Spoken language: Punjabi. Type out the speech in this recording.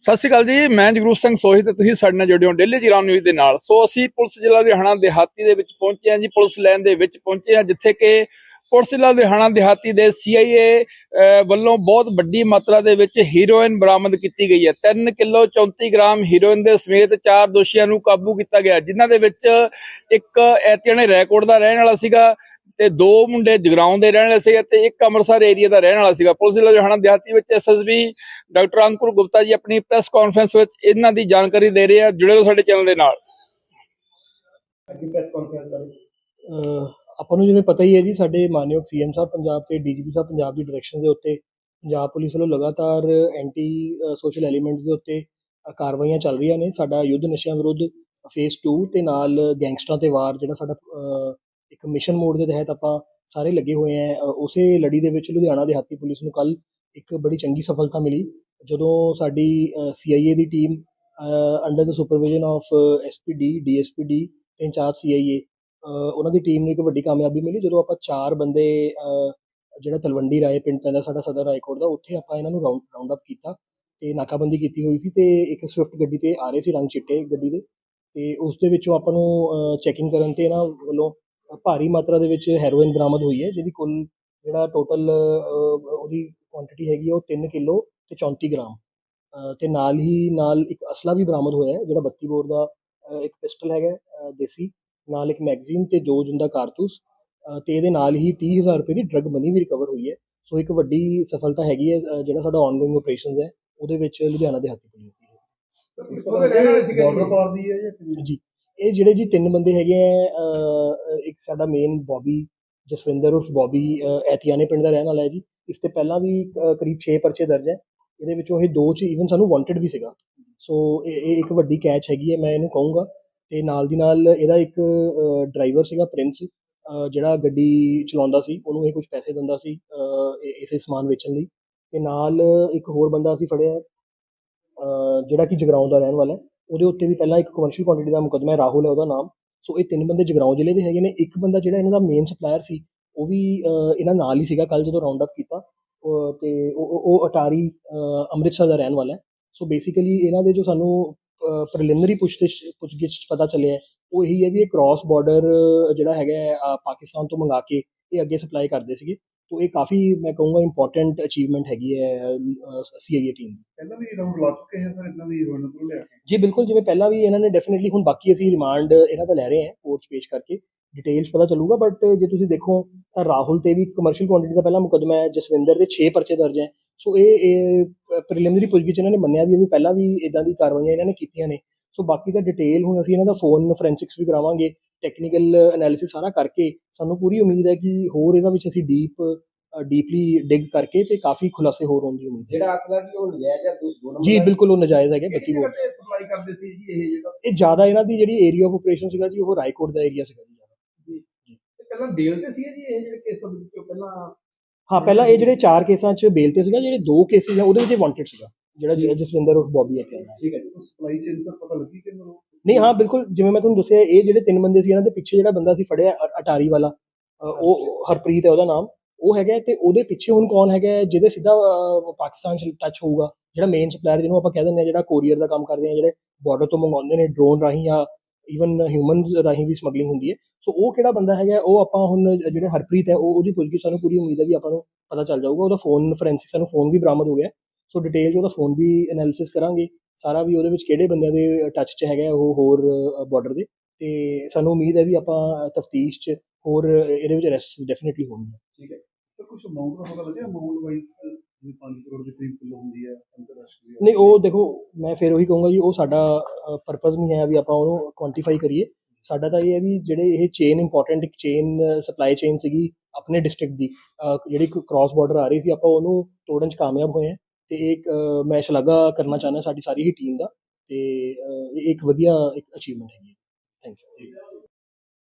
ਸਤਿ ਸ਼੍ਰੀ ਅਕਾਲ ਜੀ, ਮੈਂ ਜਗਰੂਪ ਸਿੰਘ ਸੋਹੀ ਤੇ ਤੁਸੀਂ ਸਾਡੇ ਨਾਲ ਜੁੜੇ ਹੋ ਡੇਲੀ ਜੀਰਾਮ ਨਿਊਜ਼ ਦੇ ਨਾਲ। ਸੋ ਅਸੀਂ ਪੁਲਿਸ ਜ਼ਿਲ੍ਹਾ ਲੁਧਿਆਣਾ ਦਿਹਾਤੀ ਦੇ ਵਿੱਚ ਪਹੁੰਚੇ ਹਾਂ ਜੀ, ਪੁਲਿਸ ਲਾਈਨ ਦੇ ਵਿੱਚ ਪਹੁੰਚੇ ਹਾਂ, ਜਿੱਥੇ ਕਿ ਪੁਲਿਸ ਜ਼ਿਲ੍ਹਾ ਲੁਧਿਆਣਾ ਦਿਹਾਤੀ ਦੇ ਸੀਆਈਏ ਵੱਲੋਂ ਬਹੁਤ ਵੱਡੀ ਮਾਤਰਾ ਦੇ ਵਿੱਚ ਹੀਰੋਇਨ ਬਰਾਮਦ ਕੀਤੀ ਗਈ ਹੈ। 3 ਕਿਲੋ 34 ਗ੍ਰਾਮ ਹੀਰੋਇਨ ਦੇ ਸਮੇਤ ਚਾਰ ਦੋਸ਼ੀਆਂ ਨੂੰ ਕਾਬੂ ਕੀਤਾ ਗਿਆ, ਜਿਨ੍ਹਾਂ ਦੇ ਵਿੱਚ ਇੱਕ ਐਤਿਆਣੇ ਰੈਕੋਰਡ ਦਾ ਰਹਿਣ ਵਾਲਾ ਸੀਗਾ ਤੇ ਦੋ ਮੁੰਡੇ ਜਗਰਾਉਂ ਦੇ ਰਹਿਣ ਵਾਲੇ ਸੀਗੇ ਤੇ ਇੱਕ ਅੰਮ੍ਰਿਤਸਰ ਏਰੀਆ ਦਾ ਰਹਿਣ ਵਾਲਾ ਸੀਗਾ। ਪੁਲਿਸ ਜ਼ਿਲ੍ਹਾ ਲੁਧਿਆਣਾ ਦਿਹਾਤੀ ਵਿੱਚ ਐਸਐਸਬੀ ਡਾਕਟਰ ਅੰਕੁਰ ਗੁਪਤਾ ਜੀ ਆਪਣੀ ਪ੍ਰੈਸ ਕਾਨਫਰੰਸ ਵਿੱਚ ਇਹਨਾਂ ਦੀ ਜਾਣਕਾਰੀ ਦੇ ਰਹੇ ਆ। ਜੁੜੇ ਰਹੋ ਸਾਡੇ ਚੈਨਲ ਦੇ ਨਾਲ। ਆਪਾਂ ਨੂੰ ਜਿਵੇਂ ਪਤਾ ਹੀ ਹੈ ਜੀ, ਸਾਡੇ ਮਾਨਯੋਗ ਸੀਐਮ ਸਾਹਿਬ ਪੰਜਾਬ ਤੇ ਡੀਜੀਪੀ ਸਾਹਿਬ ਪੰਜਾਬ ਦੀ ਡਾਇਰੈਕਸ਼ਨ ਦੇ ਉੱਤੇ, ਪੰਜਾਬ ਪੁਲਿਸ ਵੱਲੋਂ ਲਗਾਤਾਰ ਐਂਟੀ ਸੋਸ਼ਲ ਐਲੀਮੈਂਟਸ ਦੇ ਉੱਤੇ ਕਾਰਵਾਈਆਂ ਚੱਲ ਰਹੀਆਂ ਨੇ। ਸਾਡਾ ਯੁੱਧ ਨਸ਼ਿਆਂ ਵਿਰੁੱਧ ਫੇਸ 2 ਤੇ ਨਾਲ ਗੈਂਗਸਟਰਾਂ ਤੇ ਵਾਰ, ਜਿਹੜਾ ਸਾਡਾ ਇੱਕ ਮਿਸ਼ਨ ਮੋਡ ਦੇ ਤਹਿਤ ਆਪਾਂ ਸਾਰੇ ਲੱਗੇ ਹੋਏ ਆ ਉਸੇ ਲੜੀ ਦੇ ਵਿੱਚ ਲੁਧਿਆਣਾ ਦਿਹਾਤੀ ਪੁਲਿਸ ਨੂੰ ਕੱਲ ਇੱਕ ਬੜੀ ਚੰਗੀ ਸਫਲਤਾ ਮਿਲੀ। ਜਦੋਂ ਸਾਡੀ CIA the team under the supervision of SPD DSPD ਤੇ ਇੰਚਾਰਜ ਸੀਆਈਏ ਉਹਨਾਂ ਦੀ ਟੀਮ ਨੂੰ ਇੱਕ ਵੱਡੀ ਕਾਮਯਾਬੀ ਮਿਲੀ। ਜਦੋਂ ਆਪਾਂ ਚਾਰ ਬੰਦੇ ਜਿਹੜਾ ਤਲਵੰਡੀ ਰਾਏ ਪਿੰਡ ਪੈਂਦਾ ਸਾਡਾ ਸਦਰ ਰਾਏਕੋਟ ਦਾ, ਉੱਥੇ ਆਪਾਂ ਇਹਨਾਂ ਨੂੰ ਰਾਉਂਡ ਰਾਉਂਡ ਅਪ ਕੀਤਾ ਤੇ ਨਾਕਾਬੰਦੀ ਕੀਤੀ ਹੋਈ ਸੀ ਤੇ ਇੱਕ ਸਵਿਫਟ ਗੱਡੀ ਤੇ ਆ ਰਹੇ ਸੀ ਰੰਗ ਚਿੱਟੇ ਗੱਡੀ ਦੇ ਤੇ ਉਸ ਦੇ ਵਿੱਚੋਂ ਆਪਾਂ ਨੂੰ ਚੈਕਿੰਗ ਕਰਨ ਤੇ ਇਹਨਾਂ ਵੱਲੋਂ ਭਾਰੀ ਮਾਤਰਾ ਦੇ ਵਿੱਚ ਹੈਰੋਇਨ ਬਰਾਮਦ ਹੋਈ ਹੈ ਜਿਹਦੀ ਕੁੱਲ ਜਿਹੜਾ ਟੋਟਲ ਉਹਦੀ ਕੁਆਂਟੀਟੀ ਹੈਗੀ ਉਹ 3 ਕਿਲੋ ਤੇ 34 ਗ੍ਰਾਮ। ਤੇ ਨਾਲ ਹੀ ਨਾਲ ਇੱਕ ਅਸਲਾ ਵੀ ਬਰਾਮਦ ਹੋਇਆ ਹੈ ਜਿਹੜਾ 32 ਬੋਰ ਦਾ ਇੱਕ ਪਿਸਟਲ ਹੈਗਾ ਦੇਸੀ ਨਾਲ ਇੱਕ ਮੈਗਜ਼ੀਨ ਤੇ ਦੋ ਜਿੰਦਾ ਕਾਰਤੂਸ ਤੇ ਇਹਦੇ ਨਾਲ ਹੀ 30000 ਰੁਪਏ ਦੀ ਡਰਗ ਮਨੀ ਵੀ ਰਿਕਵਰ ਹੋਈ ਹੈ। ਸੋ ਇੱਕ ਵੱਡੀ ਸਫਲਤਾ ਹੈਗੀ ਹੈ ਜਿਹੜਾ ਸਾਡਾ ਆਨਗੋਇੰਗ ਆਪਰੇਸ਼ਨਸ ਹੈ ਉਹਦੇ ਵਿੱਚ ਲੁਧਿਆਣਾ ਦੇ ਹਾਤੀ ਪੁਲਿਸ ਦੀ ਹੈ। ਬਾਰਡਰ ਪਾਰ ਦੀ ਹੈ ਜਾਂ ਕਿਵੇਂ? ਜੀ। ਇਹ ਜਿਹੜੇ ਜੀ ਤਿੰਨ ਬੰਦੇ ਹੈਗੇ ਆ ਇੱਕ ਸਾਡਾ ਮੇਨ ਬੋਬੀ ਜਸਵਿੰਦਰ ਉਰਫ ਬੋਬੀ ਅ, ਪਿੰਡ ਦਾ ਰਹਿਣ ਵਾਲਾ ਹੈ ਜੀ। ਇਸ ਤੇ ਪਹਿਲਾਂ ਵੀ ਅ, ਕਰੀਬ 6 ਪਰਚੇ ਦਰਜ ਹੈ। ਇਹਦੇ ਵਿੱਚੋਂ ਇਹ ਦੋ ਚ ਈਵਨ ਸਾਨੂੰ ਵਾਂਟਡ ਵੀ ਸੀਗਾ। ਸੋ ਇਹ ਇਹ ਇੱਕ ਵੱਡੀ ਕੈਚ ਹੈਗੀ ਹੈ ਮੈਂ ਇਹਨੂੰ ਕਹੂੰਗਾ। ਤੇ ਨਾਲ ਦੀ ਨਾਲ ਇਹਦਾ ਇੱਕ ਡਰਾਈਵਰ ਸੀਗਾ ਪ੍ਰਿੰਸ ਜਿਹੜਾ ਗੱਡੀ ਚਲਾਉਂਦਾ ਸੀ। ਉਹਨੂੰ ਇਹ ਕੁਝ ਪੈਸੇ ਦਿੰਦਾ ਸੀ ਅ, ਇਸੇ ਸਮਾਨ ਵੇਚਣ ਲਈ। ਤੇ ਨਾਲ ਇੱਕ ਹੋਰ ਬੰਦਾ ਅਸੀਂ ਫੜਿਆ ਜਿਹੜਾ ਕਿ ਜਗਰਾਉਂ ਦਾ ਰਹਿਣ ਵਾਲਾ ਹੈ। ਉਹਦੇ ਉੱਤੇ ਵੀ ਪਹਿਲਾਂ ਇੱਕ ਕਮਰਸ਼ੀਅਲ ਕੁਆਂਟੀਟੀ ਦਾ ਮੁਕੱਦਮਾ ਹੈ ਰਾਹੁਲ ਹੈ ਉਹਦਾ ਨਾਮ। ਸੋ ਇਹ ਤਿੰਨ ਬੰਦੇ ਜਗਰਾਉਂ ਜ਼ਿਲ੍ਹੇ ਦੇ ਹੈਗੇ ਨੇ। ਇੱਕ ਬੰਦਾ ਜਿਹੜਾ ਇਹਨਾਂ ਦਾ ਮੇਨ ਸਪਲਾਇਰ ਸੀ ਉਹ ਵੀ ਇਹਨਾਂ ਨਾਲ ਹੀ ਸੀਗਾ ਕੱਲ ਜਦੋਂ ਰਾਉਂਡ ਅਪ ਕੀਤਾ। ਅ, ਤੇ ਉਹ ਉਹ- ਅਟਾਰੀ ਅੰਮ੍ਰਿਤਸਰ ਦਾ ਰਹਿਣ ਵਾਲਾ ਹੈ। ਸੋ ਬੇਸਿਕਲੀ ਇਹਨਾਂ ਦੇ ਜੋ ਸਾਨੂੰ ਪ੍ਰੀਲਿਮਿਨਰੀ ਪੁੱਛਗਿੱਛ ਪੁੱਛਗਿੱਛ ਪਤਾ ਚੱਲਿਆ ਉਹ ਇਹੀ ਹੈ ਵੀ ਇਹ ਕ੍ਰਾਸ ਬਾਰਡਰ ਜਿਹੜਾ ਹੈਗਾ ਪਾਕਿਸਤਾਨ ਤੋਂ ਮੰਗਾ ਕੇ ਇਹ ਅੱਗੇ ਸਪਲਾਈ ਕਰਦੇ ਸੀਗੇ। ਤੋਂ ਇਹ ਕਾਫੀ ਮੈਂ ਕਹੂੰਗਾ ਇੰਪੋਰਟੈਂਟ ਅਚੀਵਮੈਂਟ ਹੈਗੀ ਹੈ ਸੀਆਈਏ ਟੀਮ ਦੀ ਪਹਿਲਾਂ ਵੀ ਰਾਉਂਡ ਲਾ ਚੁੱਕੇ ਹੈ ਸਰ ਇਦਾਂ ਦੀ ਹੀਰੋਇਨ ਤੋਂ ਲਿਆ ਕੇ? ਜੀ ਬਿਲਕੁਲ ਜਿਵੇਂ ਪਹਿਲਾਂ ਵੀ ਇਹਨਾਂ ਨੇ ਡੈਫੀਨਿਟਲੀ ਹੁਣ ਬਾਕੀ ਅਸੀਂ ਰਿਮਾਂਡ ਇਹਨਾਂ ਦਾ ਲੈ ਰਹੇ ਹਾਂ ਕੋਰਟ 'ਚ ਪੇਸ਼ ਕਰਕੇ ਡਿਟੇਲਸ ਪਤਾ ਚੱਲੂਗਾ ਬਟ ਜੇ ਤੁਸੀਂ ਦੇਖੋ ਤਾਂ ਰਾਹੁਲ ਤੇ ਵੀ ਕਮਰਸ਼ੀਅਲ ਕੁਆਂਟੀਟੀ ਦਾ ਪਹਿਲਾ ਮੁਕੱਦਮਾ ਹੈ ਜਸਵਿੰਦਰ ਦੇ 6 ਪਰਚੇ ਦਰਜ ਹੈ ਸੋ ਇਹ ਪ੍ਰੀਲਿਮਿਨਰੀ ਪੁੱਛਗਿੱਛ ਇਹਨਾਂ ਨੇ ਮੰਨਿਆ ਵੀ ਹੈ ਵੀ ਪਹਿਲਾਂ ਵੀ ਇਦਾਂ ਦੀ ਕਾਰਵਾਈਆਂ ਇਹਨਾਂ ਨੇ ਕੀਤੀਆਂ ਨੇ ਸੋ ਬਾਕੀ ਦਾ ਡਿਟੇਲ ਹੁਣ ਅਸੀਂ ਇਹਨਾਂ ਦਾ ਫੋਨ ਫੋਰੈਂਸਿਕਸ ਵੀ ਕਰਾਵਾਂਗੇ ਟੈਕਨੀਕਲ ਐਨਾਲਿਸਿਸ ਸਾਰਾ ਕਰਕੇ ਸਾਨੂੰ ਪੂਰੀ ਉਮੀਦ ਹੈ ਕਿ ਹੋਰ ਇਹਨਾਂ ਵਿੱਚ ਅਸੀਂ ਡੀਪ ਡੀਪਲੀ ਡਿਗ ਕਰਕੇ ਤੇ ਕਾਫੀ ਖੁਲਾਸੇ ਹੋਰ ਹੋਣ ਦੀ ਉਮੀਦ ਹੈ। ਜਿਹੜਾ ਅਸਲਾ ਜੀ ਉਹ ਨਜਾਇਜ਼ ਆ ਦੋ ਨੰਬਰ ਜੀ ਬਿਲਕੁਲ ਉਹ ਨਜਾਇਜ਼ ਹੈਗੇ ਬੱਤੀ ਬੋਲ ਸਪਲਾਈ ਕਰਦੇ ਸੀ ਜੀ ਇਹ ਜਿਹੜਾ? ਇਹ ਜ਼ਿਆਦਾ ਇਹਨਾਂ ਦੀ ਜਿਹੜੀ ਏਰੀਆ ਆਫ ਆਪਰੇਸ਼ਨ ਸੀਗਾ ਜੀ ਉਹ ਰਾਏਕੋਟ ਦਾ ਏਰੀਆ ਸੀਗਾ ਜੀ। ਤੇ ਪਹਿਲਾਂ ਬੇਲ ਤੇ ਸੀ ਜੀ ਇਹ ਜਿਹੜੇ ਕੇਸ ਵਿੱਚੋਂ ਪਹਿਲਾਂ ਹਾਂ ਪਹਿਲਾਂ ਇਹ ਜਿਹੜੇ ਚਾਰ ਕੇਸਾਂ 'ਚ ਬੇਲ ਤੇ ਸੀਗਾ ਜਿਹੜੇ ਦੋ ਕੇਸਿਸ ਆ ਉਹਦੇ ਵਿੱਚ ਵਾਂਟਡ ਸੀਗਾ ਜਿਹੜਾ ਜ- ਜਸਵਿੰਦਰ ਉਰਫ ਬੌਬੀ ਇੱਥੇ ਆਇਆ। ਠੀਕ ਹੈ ਜੀ। ਸਪਲਾਈ ਚੇਨ ਦਾ ਪਤਾ ਲੱਗੀ ਕਿ ਮੈਨੂੰ ਨਹੀਂ, ਹਾਂ, ਬਿਲਕੁਲ, ਜਿਵੇਂ ਮੈਂ ਤੁਹਾਨੂੰ ਦੱਸਿਆ, ਇਹ ਜਿਹੜੇ ਤਿੰਨ ਬੰਦੇ ਸੀ, ਇਹਨਾਂ ਦੇ ਪਿੱਛੇ ਜਿਹੜਾ ਬੰਦਾ ਸੀ ਫੜਿਆ ਅਟਾਰੀ ਵਾਲਾ ਉਹ, ਹਰਪ੍ਰੀਤ ਹੈ ਉਹਦਾ ਨਾਮ, ਉਹ ਹੈਗਾ ਹੈ ਤੇ ਉਹਦੇ ਪਿੱਛੇ ਹੁਣ ਕੌਣ ਹੈਗਾ ਜਿਹਦੇ ਸਿੱਧਾ ਪਾਕਿਸਤਾਨ 'ਚ ਟੱਚ ਹੋਊਗਾ, ਜਿਹੜਾ ਮੇਨ ਸਪਲਾਇਰ ਜਿਹਨੂੰ ਆਪਾਂ ਕਹਿ ਦਿੰਦੇ ਆ ਜਿਹੜਾ ਕੋਰੀਅਰ ਦਾ ਕੰਮ ਕਰਦੇ ਆ, ਜਿਹੜੇ ਬਾਰਡਰ ਤੋਂ ਮੰਗਵਾਉਂਦੇ ਨੇ ਡਰੋਨ ਰਾਹੀਂ ਜਾਂ ਈਵਨ ਹਿਊਮਨਸ ਰਾਹੀਂ ਵੀ ਸਮਗਲਿੰਗ ਹੁੰਦੀ ਹੈ ਸੋ ਉਹ ਕਿਹੜਾ ਬੰਦਾ ਹੈਗਾ ਉਹ ਆਪਾਂ ਹੁਣ ਜਿਹੜੇ ਹਰਪ੍ਰੀਤ ਹੈ, ਉਹ, ਉਹਦੀ ਪੁੱਛਗਿੱਛ ਸਾਨੂੰ ਪੂਰੀ ਉਮੀਦ ਹੈ ਵੀ ਆਪਾਂ ਨੂੰ ਪਤਾ ਚੱਲ ਜਾਊਗਾ, ਉਹਦਾ ਫੋਨ ਫੋਰੈਂਸਿਕ ਸਾਨੂੰ ਫੋਨ ਵੀ ਬਰਾਮਦ ਹੋ ਗਿਆ ਸੋ ਡਿਟੇਲ 'ਚ ਉਹਦਾ ਫੋਨ ਵੀ ਐਨਾਲਿਸਿਸ ਕਰਾਂਗੇ ਸਾਰਾ ਵੀ ਉਹਦੇ ਵਿੱਚ ਕਿਹੜੇ ਬੰਦਿਆਂ ਦੇ ਟੱਚ 'ਚ ਹੈਗਾ ਉਹ ਹੋਰ ਬਾਰਡਰ ਦੇ ਤੇ ਸਾਨੂੰ ਉਮੀਦ ਹੈ ਵੀ ਆਪਾਂ ਤਫਤੀਸ਼ 'ਚ ਹੋਰ ਇਹਦੇ ਵਿੱਚ ਅਰੈਸਟ ਡੈਫੀਨਿਟਲੀ ਹੋਣਗੇ ਤਾਂ ਕੁਝ ਅਮਾਉਂਟ ਦਾ ਪਤਾ ਲੱਗਿਆ? ਅਮਾਉਂਟ ਵਾਈਜ਼ ਜਿਵੇਂ 5 ਕਰੋੜ ਦੇ ਕਰੀਬ ਕਿਲੋ ਹੁੰਦੀ ਹੈ ਅੰਤਰਰਾਸ਼ਟਰੀ ਨਹੀਂ ਉਹ ਦੇਖੋ ਮੈਂ ਫਿਰ ਉਹੀ ਕਹੂੰਗਾ ਜੀ ਉਹ ਸਾਡਾ ਪਰਪਸ ਨਹੀਂ ਹੈ ਵੀ ਆਪਾਂ ਉਹਨੂੰ ਕੁਆਂਟੀਫਾਈ ਕਰੀਏ। ਸਾਡਾ ਤਾਂ ਇਹ ਹੈ ਵੀ ਜਿਹੜੇ ਇਹ ਚੇਨ ਇੰਪੋਰਟੈਂਟ ਇੱਕ ਚੇਨ ਸਪਲਾਈ ਚੇਨ ਸੀਗੀ ਆਪਣੇ ਡਿਸਟ੍ਰਿਕਟ ਦੀ ਜਿਹੜੀ ਕ੍ਰਾਸ ਬਾਰਡਰ ਆ ਰਹੀ ਸੀ ਆਪਾਂ ਉਹਨੂੰ ਤੋੜਨ 'ਚ ਕਾਮਯਾਬ ਹੋਏ ਹਾਂ। ਤੇ ਇਹ ਇੱਕ, ਮੈਂ ਸ਼ਲਾਘਾ ਕਰਨਾ ਚਾਹੁੰਦਾ ਸਾਡੀ ਸਾਰੀ ਹੀ ਟੀਮ ਦਾ ਤੇ ਇਹ ਇੱਕ ਵਧੀਆ ਇੱਕ ਅਚੀਵਮੈਂਟ ਹੈਗੀ ਥੈਂਕ ਯੂ